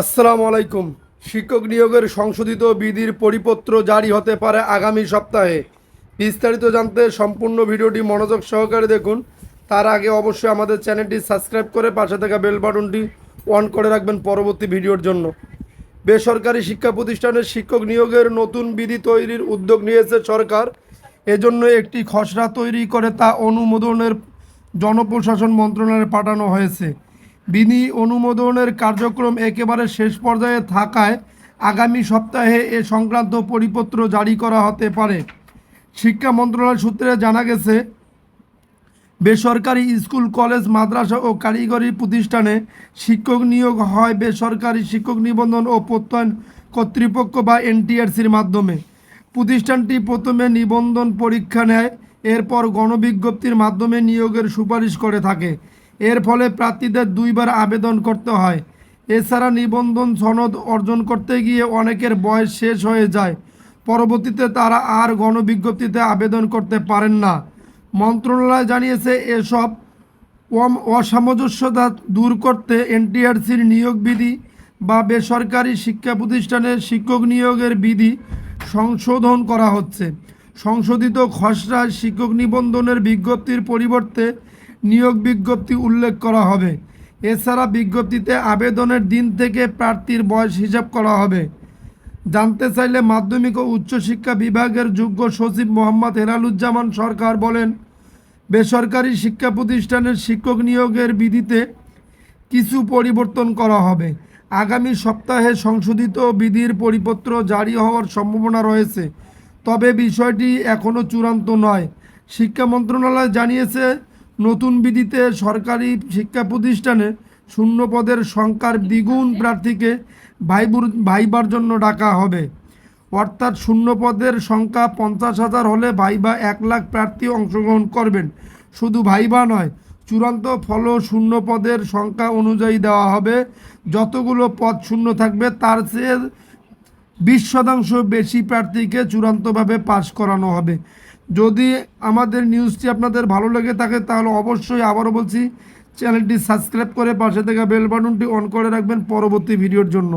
আসসালামু আলাইকুম। শিক্ষক নিয়োগের সংশোধিত বিধির পরিপত্র জারি হতে পারে আগামী সপ্তাহে। বিস্তারিত জানতে সম্পূর্ণ ভিডিওটি মনোযোগ সহকারে দেখুন। তার আগে অবশ্যই আমাদের চ্যানেলটি সাবস্ক্রাইব করে পাশে থাকা বেল বাটনটি অন করে রাখবেন পরবর্তী ভিডিওর জন্য। বেসরকারি শিক্ষা প্রতিষ্ঠানের শিক্ষক নিয়োগের নতুন বিধি তৈরির উদ্যোগ নিয়েছে সরকার। এজন্য একটি খসড়া তৈরি করে তা অনুমোদনের জনপ্রশাসন মন্ত্রণালয়ে পাঠানো হয়েছে। বিধি অনুমোদনের কার্যক্রম একেবারে শেষ পর্যায়ে থাকায় আগামী সপ্তাহে এ সংক্রান্ত পরিপত্র জারি করা হতে পারে। শিক্ষা মন্ত্রণালয় সূত্রে জানা গেছে, বেসরকারি স্কুল, কলেজ, মাদ্রাসা ও কারিগরি প্রতিষ্ঠানে শিক্ষক নিয়োগ হয় বেসরকারি শিক্ষক নিবন্ধন ও প্রত্যয়ন কর্তৃপক্ষ বা এনটিআরসির মাধ্যমে। প্রতিষ্ঠানটি প্রথমে নিবন্ধন পরীক্ষা নেয়, এরপর গণবিজ্ঞপ্তির মাধ্যমে নিয়োগের সুপারিশ করে থাকে। এর ফলে প্রার্থীদের দুইবার আবেদন করতে হয়। এছাড়া নিবন্ধন সনদ অর্জন করতে গিয়ে অনেকের বয়স শেষ হয়ে যায়। পরবর্তীতে তারা আর গণবিজ্ঞপ্তিতে আবেদন করতে পারেন না। মন্ত্রণালয় জানিয়েছে, এসব অসামঞ্জস্যতা দূর করতে এনটিআরসির নিয়োগ বিধি বা বেসরকারি শিক্ষা প্রতিষ্ঠানের শিক্ষক নিয়োগের বিধি সংশোধন করা হচ্ছে। সংশোধিত খসড়া শিক্ষক নিবন্ধনের বিজ্ঞপ্তির পরিবর্তে নিয়োগ বিজ্ঞপ্তি উল্লেখ করা হবে। এছাড়া বিজ্ঞপ্তিতে আবেদনের দিন থেকে প্রার্থীর বয়স হিসাব করা হবে। জানতে চাইলে মাধ্যমিক ও উচ্চশিক্ষা বিভাগের যোগ্য সচিব মোহাম্মদ হেলালুজ্জামান সরকার বলেন, বেসরকারি শিক্ষা প্রতিষ্ঠানের শিক্ষক নিয়োগের বিধিতে কিছু পরিবর্তন করা হবে। আগামী সপ্তাহে সংশোধিত বিধির পরিপত্র জারি হওয়ার সম্ভাবনা রয়েছে। তবে বিষয়টি এখনও চূড়ান্ত নয়। শিক্ষা মন্ত্রণালয় জানিয়েছে নতুন বিধিতে সরকারি শিক্ষা প্রতিষ্ঠানে শূন্য পদের সংখ্যার দ্বিগুণ প্রার্থীকে ভাইবুর ভাইবার জন্য ডাকা হবে। অর্থাৎ শূন্য পদের সংখ্যা পঞ্চাশ হাজার হলে ভাইবা এক লাখ প্রার্থী অংশগ্রহণ করবেন। শুধু ভাইবা নয়, চূড়ান্ত ফল শূন্য পদের সংখ্যা অনুযায়ী দেওয়া হবে। যতগুলো পদ শূন্য থাকবে, তার চেয়ে বিশ শতাংশ বেশি প্রার্থীকে চূড়ান্তভাবে পাশ করানো হবে। যদি আমাদের নিউজটি আপনাদের ভালো লেগে থাকে, তাহলে অবশ্যই আবারও বলছি, চ্যানেলটি সাবস্ক্রাইব করে পাশে থেকে বেল বাটনটি অন করে রাখবেন পরবর্তী ভিডিওর জন্য।